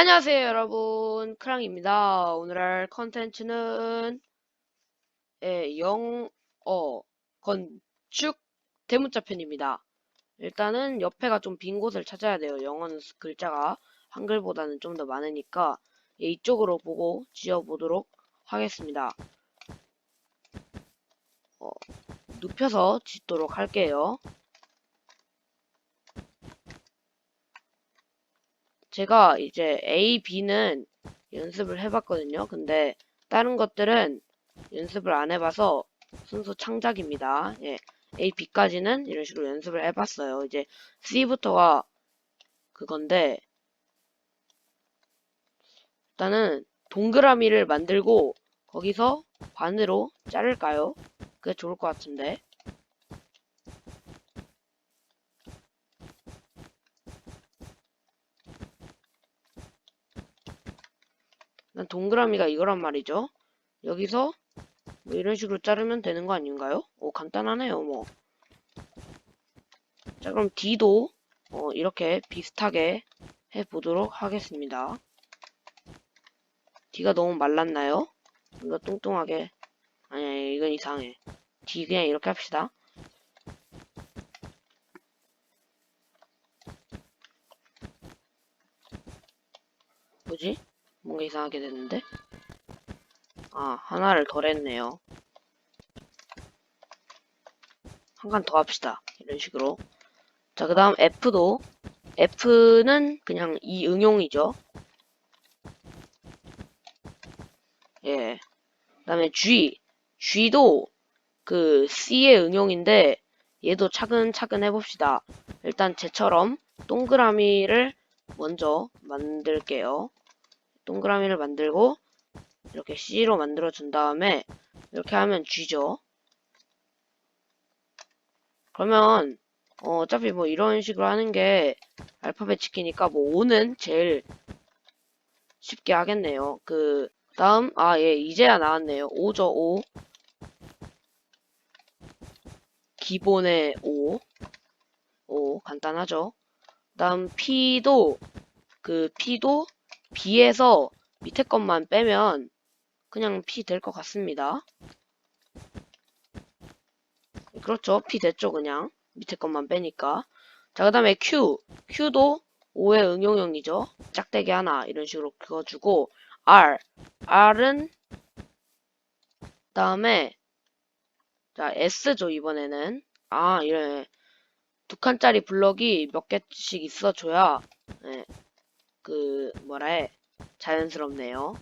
안녕하세요 여러분. 크랑입니다. 오늘 할 컨텐츠는 예, 영어 건축 대문자 편입니다. 일단은 옆에가 좀 빈 곳을 찾아야 돼요. 영어는 글자가 한글보다는 좀 더 많으니까 예, 이쪽으로 보고 지어보도록 하겠습니다. 어, 눕혀서 짓도록 할게요 제가 이제 A, B는 연습을 해봤거든요. 근데 다른 것들은 연습을 안 해봐서 순수 창작입니다. 예. A, B까지는 이런 식으로 연습을 해봤어요. 이제 C부터가 그건데 일단은 동그라미를 만들고 거기서 반으로 자를까요? 그게 좋을 것 같은데. 동그라미가 이거란 말이죠. 여기서 뭐 이런 식으로 자르면 되는 거 아닌가요? 오, 간단하네요, 뭐. 자, 그럼 D도 어, 이렇게 비슷하게 해보도록 하겠습니다. D가 너무 말랐나요? 이거 뚱뚱하게. 아니, 아니, 이건 이상해. D 그냥 이렇게 합시다. 뭐지? 뭔가 이상하게 됐는데? 아, 하나를 덜 했네요. 한 칸 더 합시다. 이런 식으로. 자, 그 다음 F도, F는 그냥 이 응용이죠. 예. 그 다음에 G, G도 그 C의 응용인데, 얘도 차근차근 해봅시다. 일단 쟤처럼 동그라미를 먼저 만들게요. 동그라미를 만들고 이렇게 C로 만들어 준 다음에 이렇게 하면 G죠. 그러면 어, 차피 뭐 이런 식으로 하는 게 알파벳 지키니까 뭐 O는 제일 쉽게 하겠네요. 그 다음 아 예 이제야 나왔네요. 5죠 5 기본의 5 5 간단하죠. 다음 P도 그 P도 B에서 밑에 것만 빼면 그냥 P 될 것 같습니다. 그렇죠. P 됐죠, 그냥. 밑에 것만 빼니까. 자, 그 다음에 Q. Q도 5의 응용형이죠. 짝대기 하나, 이런 식으로 그어주고, R. R은, 다음에, 자, S죠, 이번에는. 아, 이래. 두 칸짜리 블럭이 몇 개씩 있어줘야, 네. 그 뭐라 해 자연스럽네요.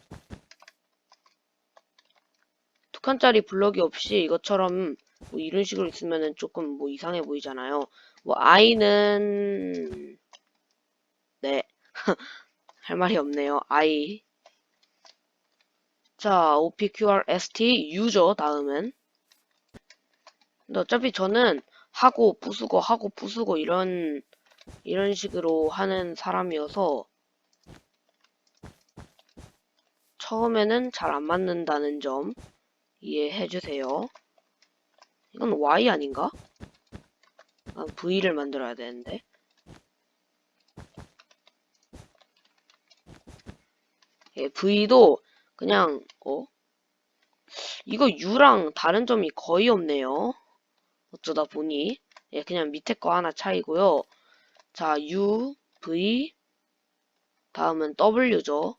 두 칸짜리 블럭이 없이 이것처럼 뭐 이런 식으로 있으면은 조금 뭐 이상해 보이잖아요. 뭐 i는 네. 할 말이 없네요. i 자, OPQRST U죠, 다음은. 근데 어차피 저는 하고 부수고 하고 부수고 이런 이런 식으로 하는 사람이어서 처음에는 잘 안 맞는다는 점 이해해 주세요. 이건 Y 아닌가? 아, V를 만들어야 되는데. 예, V도 그냥 어? 이거 U랑 다른 점이 거의 없네요. 어쩌다 보니 예, 그냥 밑에 거 하나 차이고요. 자, U, V 다음은 W죠.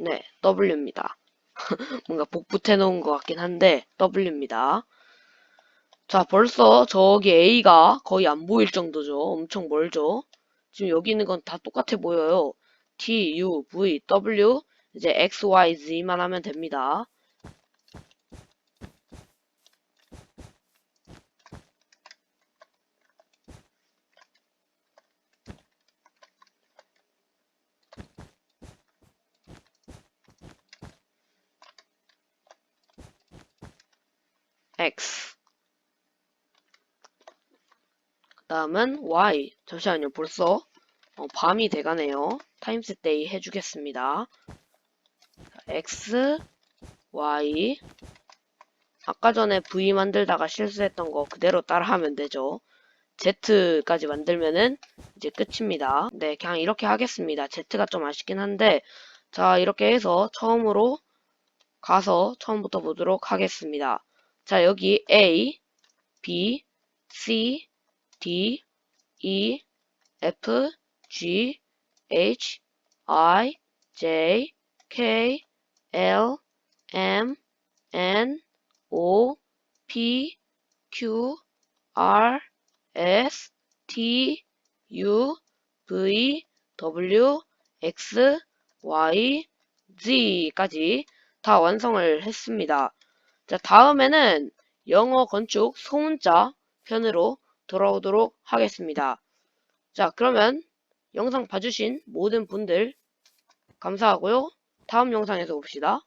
네, W입니다. 뭔가 복붙해 놓은 것 같긴 한데 W입니다. 자, 벌써 저기 A가 거의 안 보일 정도죠. 엄청 멀죠. 지금 여기 있는 건 다 똑같아 보여요. T, U, V, W 이제 X, Y, Z만 하면 됩니다. X. 그 다음은 Y. 잠시만요. 벌써 어, 밤이 돼가네요. 타임스 데이 해주겠습니다. X, Y. 아까 전에 V 만들다가 실수했던 거 그대로 따라하면 되죠. Z까지 만들면은 이제 끝입니다. 네, 그냥 이렇게 하겠습니다. Z가 좀 아쉽긴 한데, 자, 이렇게 해서 처음으로 가서 처음부터 보도록 하겠습니다. 자, 여기 A, B, C, D, E, F, G, H, I, J, K, L, M, N, O, P, Q, R, S, T, U, V, W, X, Y, Z까지 다 완성을 했습니다. 자, 다음에는 영어 건축 소문자 편으로 돌아오도록 하겠습니다. 자, 그러면 영상 봐주신 모든 분들 감사하고요. 다음 영상에서 봅시다.